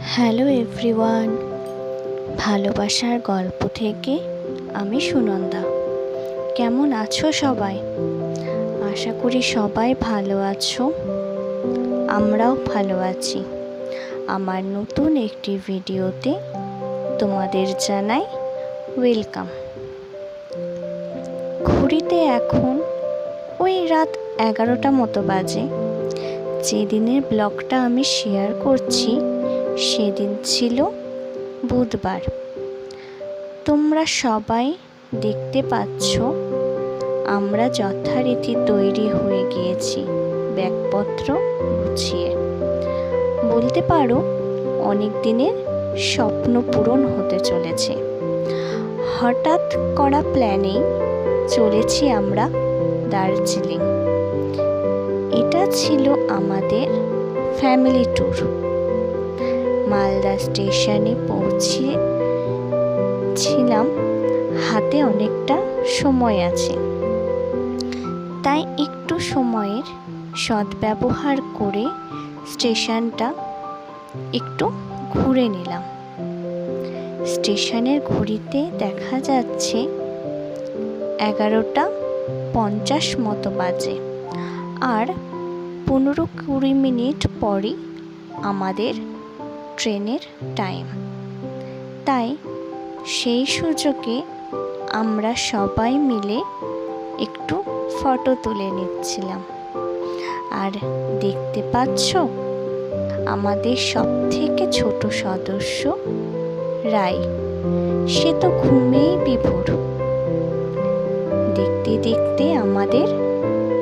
Hello everyone, ভালোবাসার গল্প থেকে আমি সুনন্দা। কেমন আছো সবাই? আশা করি সবাই ভালো আছো, আমরাও ভালো আছি। আমার নতুন একটি ভিডিওতে তোমাদের জানাই ওয়েলকাম। ঘড়িতে এখন ওই রাত এগারোটা মতো বাজে। যেদিনের ব্লগটা আমি শেয়ার করছি সেদিন ছিল বুধবার। তোমরা সবাই দেখতে পাচ্ছ, আমরা যথারীতি তৈরি হয়ে গিয়েছি ব্যাগপত্র গুছিয়ে। বলতে পারো, অনেক দিনের স্বপ্ন পূরণ হতে চলেছে। হঠাৎ করা প্ল্যানেই চলেছি আমরা দার্জিলিং। এটা ছিল আমাদের ফ্যামিলি ট্যুর। মালদা স্টেশনে পৌঁছে ছিলাম হাতে অনেকটা সময় আছে। তাই একটু সময়ের সদ্ব্যবহার করে স্টেশনটা একটু ঘুরে নিলাম। স্টেশনের ঘড়িতে দেখা যাচ্ছে এগারোটা পঞ্চাশ মতো বাজে আর পনেরো কুড়ি মিনিট পরই আমাদের ট্রেনের টাইম। তাই সেই সুযোগে আমরা সবাই মিলে একটু ফটো তুলে নিচ্ছিলাম। আর দেখতে পাচ্ছ, আমাদের সব থেকে ছোট সদস্য রাই। সে তো ঘুমেই বিভোর। দেখতে দেখতে আমাদের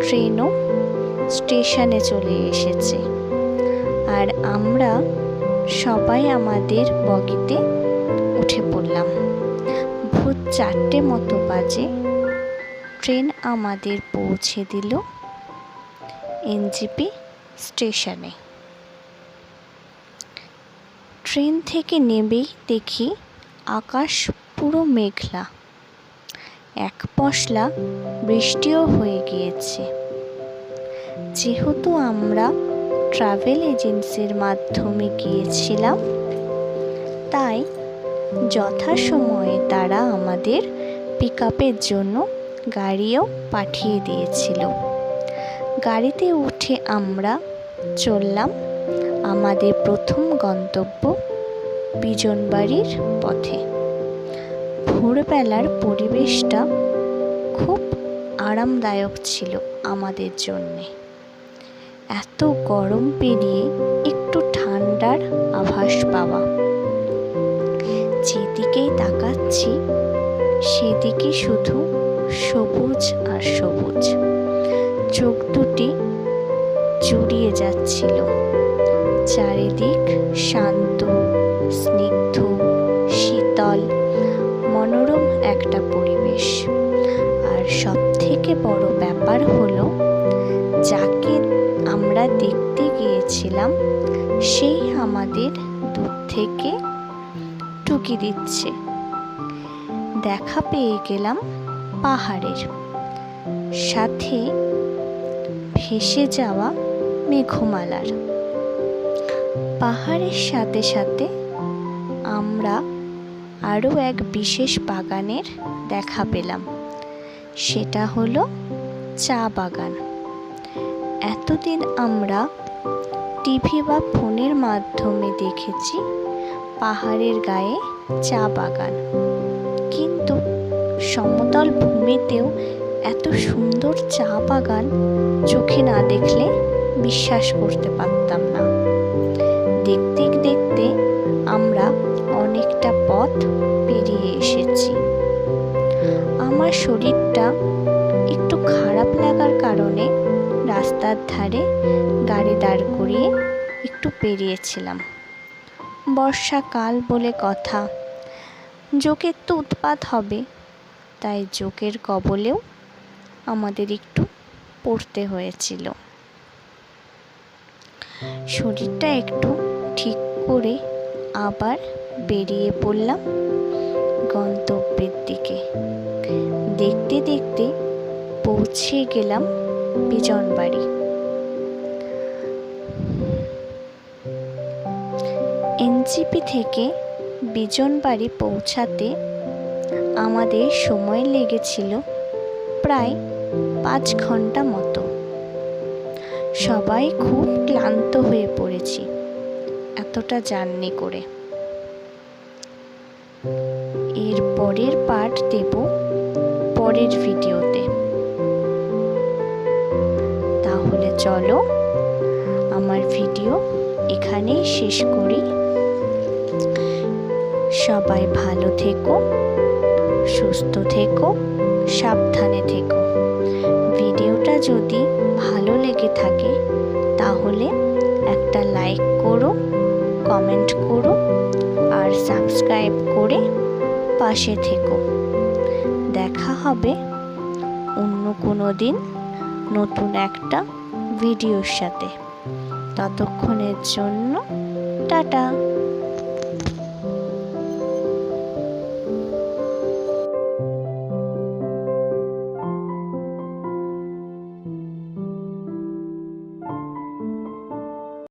ট্রেনও স্টেশনে চলে এসেছে। আর আমরা সবাই আমাদের বগিতে উঠে পড়লাম। ভোর চারটে মতো বাজে। ট্রেন আমাদের পৌঁছে দিল এনজিপি স্টেশনে। ট্রেন থেকে নেবেই দেখি আকাশ পুরো মেঘলা। এক পশলা বৃষ্টিও হয়ে গিয়েছে। যেহেতু আমরা ট্রাভেল এজেন্সির মাধ্যমে গিয়েছিলাম। তাই যথাসময়ে তারা আমাদের পিক আপের জন্য গাড়িও পাঠিয়ে দিয়েছিল। গাড়িতে উঠে আমরা চললাম আমাদের প্রথম গন্তব্য বিজনবাড়ির পথে। ভোরবেলার পরিবেশটা খুব আরামদায়ক ছিল আমাদের জন্যে। এত গরম পেরিয়ে একটু ঠান্ডার আভাস পাওয়া। যেদিকেই তাকাচ্ছি, সেদিকে শুধু সবুজ আর সবুজ। চোখ দুটি জুড়িয়ে যাচ্ছিল। চারিদিক শান্ত, স্নিগ্ধ, শীতল, মনোরম একটা পরিবেশ। আর সব থেকে বড় ব্যাপার হলো, যাকে আমরা দেখতে গিয়েছিলাম, সেই আমাদের দূর থেকে টুকি দিচ্ছে। দেখা পেয়ে গেলাম পাহাড়ের সাথে ভেসে যাওয়া মেঘমালার। পাহাড়ের সাথে সাথে আমরা আরও এক বিশেষ বাগানের দেখা পেলাম, সেটা হলো চা বাগান। এতদিন আমরা টিভি বা ফোনের মাধ্যমে দেখেছি পাহাড়ের গায়ে চা বাগান। কিন্তু সমতল ভূমিতেও এত সুন্দর চা বাগান চোখে না দেখলে বিশ্বাস করতে পারতাম না। দেখতে দেখতে আমরা অনেকটা পথ পেরিয়ে এসেছি। আমার শরীরটা একটু খারাপ লাগার রাস্তার ধারে গাড়ি দাঁড় করিয়ে একটু পেরিয়েছিলাম। বর্ষাকাল বলে কথা। জোকের তো উৎপাত হবে, তাই জোকের কবলেও আমাদের একটু পড়তে হয়েছিল। শরীরটা একটু ঠিক করে আবার বেরিয়ে পড়লাম গন্তব্যের দিকে। দেখতে দেখতে পৌঁছে গেলাম বিজনবাড়ি। এনজিপি থেকে বিজনবাড়ি পৌঁছাতে আমাদের সময় লেগেছিল প্রায় পাঁচ ঘণ্টা মতো। সবাই খুব ক্লান্ত হয়ে পড়েছি, এতটা জার্নি করে। এর পরের পার্ট দেব পরের ভিডিওতে তাহলে চলো আমার ভিডিও এখানেই শেষ করি। সবাই ভালো থেকো, সুস্থ থেকো, সাবধানে থেকো। ভিডিওটা যদি ভালো লেগে থাকে, তাহলে একটা লাইক করো, কমেন্ট করো আর সাবস্ক্রাইব করে পাশে থেকো। দেখা হবে অন্য কোনো দিন নতুন একটা ভিডিওর সাথে। ততক্ষণের জন্য টাটা।